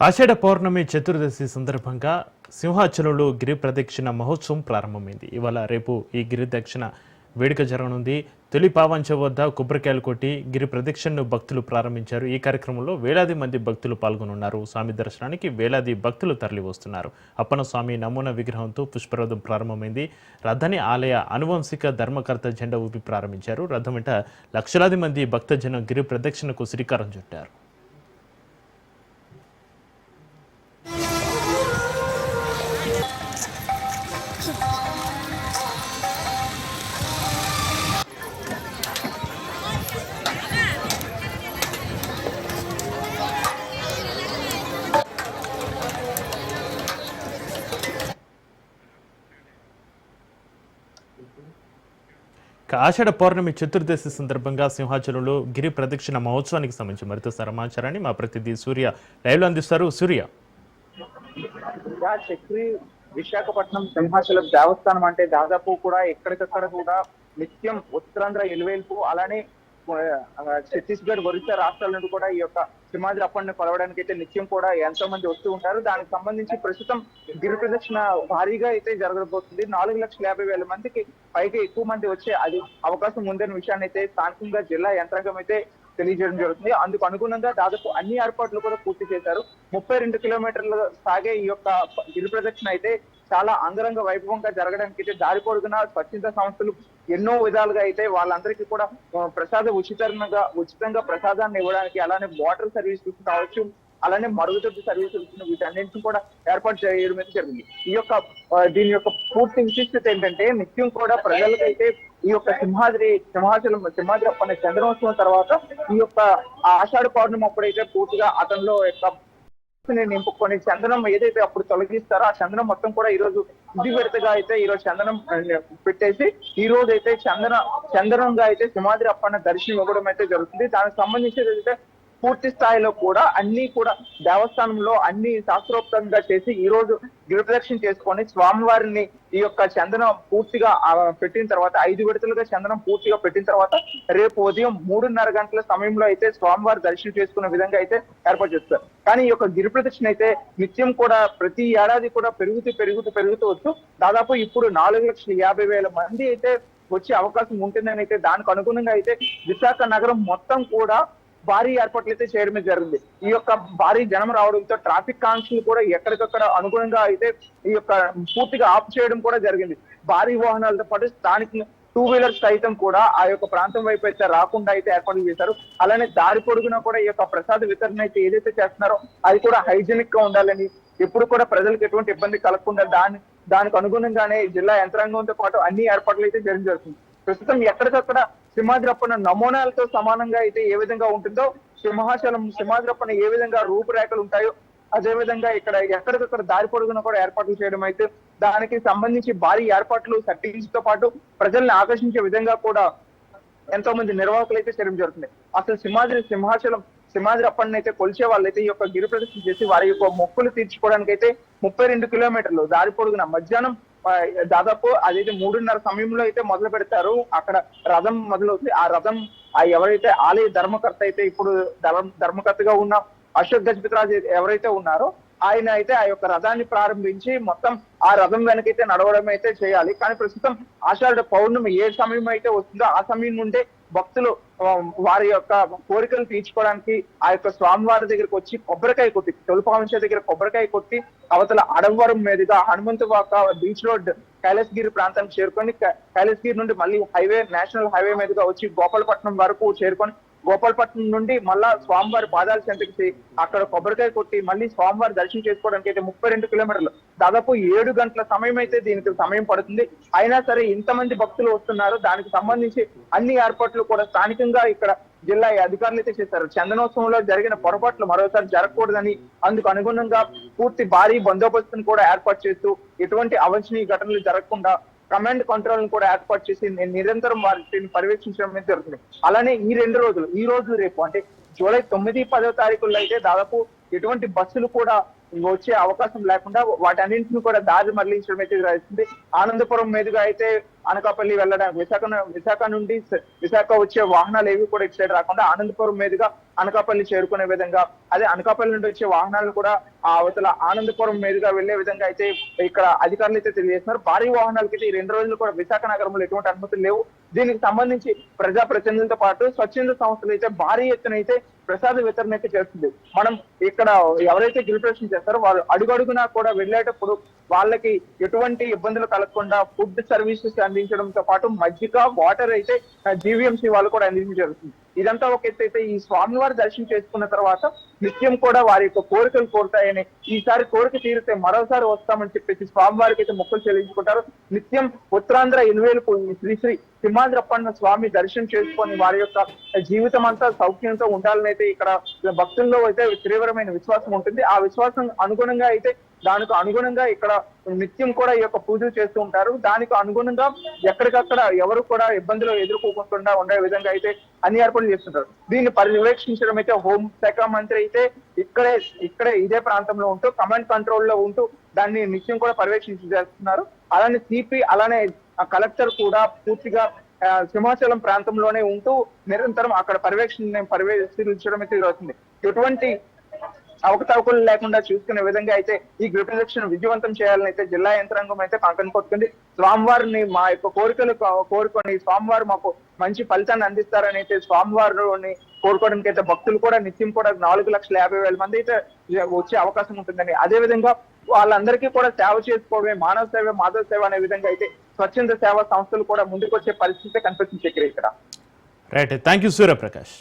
ఆషాఢ పౌర్ణమి చతుర్దశి సందర్భంగా సింహాచలంలో గిరి ప్రదక్షిణ మహోత్సవం ప్రారంభమైంది. ఇవాళ రేపు ఈ గిరి దక్షిణ వేడుక జరగనుంది. తొలి పావంచ వద్ద కొబ్బరికాయలు కొట్టి గిరి ప్రదక్షిణను భక్తులు ప్రారంభించారు. ఈ కార్యక్రమంలో వేలాది మంది భక్తులు పాల్గొనున్నారు. స్వామి దర్శనానికి వేలాది భక్తులు తరలి వస్తున్నారు అప్పన స్వామి నమూనా విగ్రహంతో పుష్పరథం ప్రారంభమైంది. రథని ఆలయ అనువంశిక ధర్మకర్త జెండా ఊపి ప్రారంభించారు. రథం వెంట లక్షలాది మంది భక్తజనం గిరి ప్రదక్షిణకు శ్రీకారం చుట్టారు. ఆషాఢ పౌర్ణమి చతుర్దశి సందర్భంగా సింహాచలంలో గిరి ప్రదక్షిణ మహోత్సవానికి సంబంధించి మరింత సమాచారాన్ని మా ప్రతినిధి సూర్య లైవ్లో అందిస్తారు. సూర్య. చక్రి విశాఖపట్నం సింహాచలం దేవస్థానం అంటే దాదాపు కూడా ఎక్కడికక్కడ కూడా నిత్యం ఉత్తరాంధ్ర ఎలువేల్పు అలానే ఛత్తీస్గఢ్ ఒరిస్సా రాష్ట్రాల నుండి కూడా ఈ యొక్క సింహాద్రి అప్పటిని కొలవడానికి అయితే నిత్యం కూడా ఎంతో మంది వస్తూ ఉంటారు. దానికి సంబంధించి ప్రస్తుతం గిరి ప్రదక్షిణ భారీగా అయితే జరగబోతుంది. నాలుగు లక్షల యాభై వేల మందికి పైగా ఎక్కువ మంది వచ్చే అది అవకాశం ఉందనే విషయాన్ని అయితే స్థానికంగా జిల్లా యంత్రాంగం అయితే తెలియజేయడం జరుగుతుంది. అందుకు అనుగుణంగా దాదాపు అన్ని ఏర్పాట్లు కూడా పూర్తి చేశారు. ముప్పై రెండు కిలోమీటర్లు సాగే ఈ యొక్క గిరి ప్రదక్షిణ అయితే చాలా అంగరంగ వైభవంగా జరగడానికి అయితే దారి పొడుగున స్వచ్ఛంద సంస్థలు ఎన్నో విధాలుగా అయితే వాళ్ళందరికీ కూడా ప్రసాద ఉచితంగా ఉచితంగా ప్రసాదాన్ని ఇవ్వడానికి అలానే వాటర్ సర్వీస్ కావచ్చు అలానే మరుగుదొడ్డి సర్వీసులు వీటన్నింటిని కూడా ఏర్పాటు చేయడం అయితే జరిగింది. ఈ యొక్క దీని యొక్క పూర్తి విశిష్టత ఏంటంటే నిత్యం కూడా ప్రజలకైతే ఈ యొక్క సింహాద్రి సింహాచలం సింహాద్రి అనే చంద్రోత్సవం తర్వాత ఈ యొక్క ఆషాఢ పౌర్ణమి అప్పుడైతే పూర్తిగా అతనిలో యొక్క తీసుకుని నింపుకొని చందనం ఏదైతే అప్పుడు తొలగిస్తారో ఆ చందనం మొత్తం కూడా ఈ రోజు ఇది విడతగా అయితే ఈ రోజు చందనం పెట్టేసి ఈ రోజు అయితే చందన చందనంగా అయితే సింహాద్రి అప్పన్న దర్శనం ఇవ్వడం అయితే జరుగుతుంది. దానికి సంబంధించి అయితే పూర్తి స్థాయిలో కూడా అన్ని కూడా దేవస్థానంలో అన్ని శాస్త్రోక్తంగా చేసి ఈ రోజు గిరిప్రదక్షిణ చేసుకొని స్వామివారిని ఈ యొక్క చందనం పూర్తిగా పెట్టిన తర్వాత ఐదు విడతలుగా చందనం పూర్తిగా పెట్టిన తర్వాత రేపు ఉదయం మూడున్నర గంటల సమయంలో అయితే స్వామివారి దర్శనం చేసుకునే విధంగా అయితే ఏర్పాటు చేస్తారు. కానీ ఈ యొక్క గిరిప్రదక్షిణ అయితే నిత్యం కూడా ప్రతి ఏడాది కూడా పెరుగుతూ పెరుగుతూ పెరుగుతూ వచ్చు దాదాపు ఇప్పుడు నాలుగు లక్షల యాభై వేల మంది అయితే వచ్చే అవకాశం ఉంటుందని అయితే దానికి అనుగుణంగా అయితే విశాఖ నగరం మొత్తం కూడా భారీ ఏర్పాట్లు అయితే చేయడమే జరిగింది. ఈ యొక్క భారీ జనం రావడంతో ట్రాఫిక్ కాన్స్టల్ కూడా ఎక్కడికక్కడ అనుగుణంగా అయితే ఈ యొక్క పూర్తిగా ఆఫ్ చేయడం కూడా జరిగింది. భారీ వాహనాలతో పాటు స్థానిక టూ వీలర్స్ సైతం కూడా ఆ యొక్క ప్రాంతం వైపు అయితే రాకుండా అయితే ఏర్పాట్లు చేశారు. అలానే దారి పొడుగునా కూడా ఈ యొక్క ప్రసాద వితరణ అయితే ఏదైతే చేస్తున్నారో అది కూడా హైజీనిక్గా ఉండాలని ఎప్పుడు కూడా ప్రజలకు ఎటువంటి ఇబ్బంది కలగకుండా దాని దానికి అనుగుణంగానే జిల్లా యంత్రాంగంతో పాటు అన్ని ఏర్పాట్లు అయితే జరిగి జరుగుతుంది. ప్రస్తుతం ఎక్కడికక్కడ సింహాద్రప్పన నమూనాలతో సమానంగా అయితే ఏ విధంగా ఉంటుందో సింహాచలం సింహాద్రప్పన ఏ విధంగా రూపురేఖలు ఉంటాయో అదే విధంగా ఇక్కడ ఎక్కడికక్కడ దారి పొడుగున కూడా ఏర్పాట్లు చేయడం అయితే దానికి సంబంధించి భారీ ఏర్పాట్లు సెట్టింగ్స్తో పాటు ప్రజల్ని ఆకర్షించే విధంగా కూడా ఎంతో మంది నిర్వాహకులు అయితే చేయడం జరుగుతుంది. అసలు సింహాద్రి సింహాచలం సింహాద్రి అయితే కొలిచే వాళ్ళైతే ఈ యొక్క గిరి ప్రదర్శన చేసి వారి యొక్క మొక్కులు తీర్చుకోవడానికి అయితే ముప్పై రెండు కిలోమీటర్లు దారి పొడుగున మధ్యాహ్నం దాదాపు అదైతే మూడున్నర సమయంలో అయితే మొదలు పెడతారు. అక్కడ రథం మొదలవుతుంది. ఆ రథం ఎవరైతే ఆలయ ధర్మకర్త అయితే ఇప్పుడు ధర్మ ధర్మకర్తగా ఉన్న అశోక్ గజపతిరాజు ఎవరైతే ఉన్నారో ఆయన అయితే ఆ యొక్క రథాన్ని ప్రారంభించి మొత్తం ఆ రథం వెనకైతే నడవడం అయితే చేయాలి. కానీ ప్రస్తుతం ఆషాఢ పౌర్ణమి ఏ సమయం అయితే వస్తుందో ఆ సమయం నుండే భక్తులు వారి యొక్క కోరికలు తీర్చుకోవడానికి ఆ యొక్క స్వామివారి దగ్గరకు వచ్చి కొబ్బరికాయ కొట్టి తొలిపావంశ దగ్గర కొబ్బరికాయ కొట్టి అవతల అడవరం మీదుగా హనుమంతువాక బీచ్ రోడ్ కైలాసగిరి ప్రాంతానికి చేరుకొని కైలాసగిరి నుండి మళ్ళీ హైవే నేషనల్ హైవే మీదుగా వచ్చి గోపాలపట్నం వరకు చేరుకొని గోపాలపట్నం నుండి మళ్ళా స్వామివారి పాదాల చెంతకి అక్కడ కొబ్బరికాయ కొట్టి మళ్ళీ స్వామివారి దర్శనం చేసుకోవడానికి అయితే ముప్పై రెండు కిలోమీటర్లు. దాదాపు ఏడు గంటల సమయం అయితే దీనికి సమయం పడుతుంది. అయినా సరే ఇంతమంది భక్తులు వస్తున్నారు. దానికి సంబంధించి అన్ని ఏర్పాట్లు కూడా స్థానికంగా ఇక్కడ జిల్లా అధికారులు అయితే చేశారు. చందనోత్సవంలో జరిగిన పొరపాట్లు మరోసారి జరగకూడదని అందుకు అనుగుణంగా పూర్తి భారీ బందోబస్తును కూడా ఏర్పాటు చేస్తూ ఎటువంటి అవాంఛనీయ ఘటనలు జరగకుండా కమాండ్ కంట్రోల్ కూడా ఏర్పాటు చేసి నిరంతరం వాటిని పర్యవేక్షించడం అనేది జరుగుతుంది. అలానే ఈ రెండు రోజులు ఈ రోజు రేపు అంటే జూలై తొమ్మిది పదో తారీఖుల్లో అయితే దాదాపు ఎటువంటి బస్సులు కూడా వచ్చే అవకాశం లేకుండా వాటన్నింటిని కూడా దారి మరలించడం అయితే జరుగుతుంది. ఆనందపురం మీదుగా అయితే అనకాపల్లి వెళ్ళడానికి విశాఖ విశాఖ నుండి విశాఖ వచ్చే వాహనాలు ఏవి కూడా ఇటు సైడ్ రాకుండా ఆనందపురం మీదుగా అనకాపల్లి చేరుకునే విధంగా అదే అనకాపల్లి నుండి వచ్చే వాహనాలు కూడా ఆ అవతల ఆనందపురం మీదుగా వెళ్ళే విధంగా అయితే ఇక్కడ అధికారులు అయితే తెలియజేస్తున్నారు. భారీ వాహనాలకి అయితే ఈ రెండు రోజులు కూడా విశాఖ నగరంలో ఎటువంటి అనుమతులు లేవు. దీనికి సంబంధించి ప్రజా ప్రతినిధులతో పాటు స్వచ్ఛంద సంస్థలు అయితే భారీ ఎత్తున అయితే ప్రసాద వితరణ అయితే చేస్తుంది. మనం ఇక్కడ ఎవరైతే గిరిప్రదర్శన చేస్తారో వాళ్ళు అడుగడుగునా కూడా వెళ్ళేటప్పుడు వాళ్ళకి ఎటువంటి ఇబ్బందులు కలగకుండా ఫుడ్ సర్వీసెస్ అందించడంతో పాటు మజ్జిగ వాటర్ అయితే జీవీఎంసీ వాళ్ళు కూడా అందించడం జరుగుతుంది. ఇదంతా ఒక ఎత్తైతే అయితే ఈ స్వామివారి దర్శనం చేసుకున్న తర్వాత నిత్యం కూడా వారి యొక్క కోరికలు కోరుతాయని ఈసారి కోరిక తీరితే మరోసారి వస్తామని చెప్పేసి స్వామివారికి అయితే మొక్కలు చెల్లించుకుంటారు. నిత్యం ఉత్తరాంధ్ర ఇనువేలుపు ఈ శ్రీ శ్రీ సింహాద్రప్పన్న స్వామి దర్శనం చేసుకొని వారి యొక్క జీవితం అంతా సౌఖ్యంతో ఉండాలని అయితే ఇక్కడ భక్తుల్లో అయితే తీవ్రమైన విశ్వాసం ఉంటుంది. ఆ విశ్వాసం అనుగుణంగా అయితే దానికి అనుగుణంగా ఇక్కడ నిత్యం కూడా ఈ యొక్క పూజలు చేస్తూ ఉంటారు. దానికి అనుగుణంగా ఎక్కడికక్కడ ఎవరు కూడా ఇబ్బందులు ఎదుర్కోకుండా ఉండే విధంగా అయితే అన్ని ఏర్పాట్లు చేస్తుంటారు. దీన్ని పర్యవేక్షించడం అయితే హోం శాఖ మంత్రి అయితే ఇక్కడే ఇక్కడే ఇదే ప్రాంతంలో ఉంటూ కమాండ్ కంట్రోల్లో ఉంటూ దాన్ని నిత్యం కూడా పర్యవేక్షించి చేస్తున్నారు అలానే సిపి అలానే కలెక్టర్ కూడా పూర్తిగా సింహాచలం ప్రాంతంలోనే ఉంటూ నిరంతరం అక్కడ పర్యవేక్షణ పర్యవేక్షించడం అయితే జరుగుతుంది. ఎటువంటి అవకతవకలు లేకుండా చూసుకునే విధంగా అయితే ఈ గృహప్రదక్షిణ విజయవంతం చేయాలని అయితే జిల్లా యంత్రాంగం అయితే కంకణ కొట్టుకుంది. స్వామివారిని మా యొక్క కోరికలు కోరుకొని స్వామివారు మాకు మంచి ఫలితాన్ని అందిస్తారని అయితే స్వామివారిని కోరుకోవడానికి అయితే భక్తులు కూడా నిత్యం కూడా నాలుగు లక్షల యాభై వేల మంది అయితే వచ్చే అవకాశం ఉంటుందని అదే విధంగా వాళ్ళందరికీ కూడా సేవ చేసుకోవడమే మానవ సేవ మాధవ సేవ అనే విధంగా అయితే స్వచ్ఛంద సేవా సంస్థలు కూడా ముందుకు వచ్చే పరిస్థితి కనిపిస్తుంది ఇక్కడ. Right thank you Suryaprakash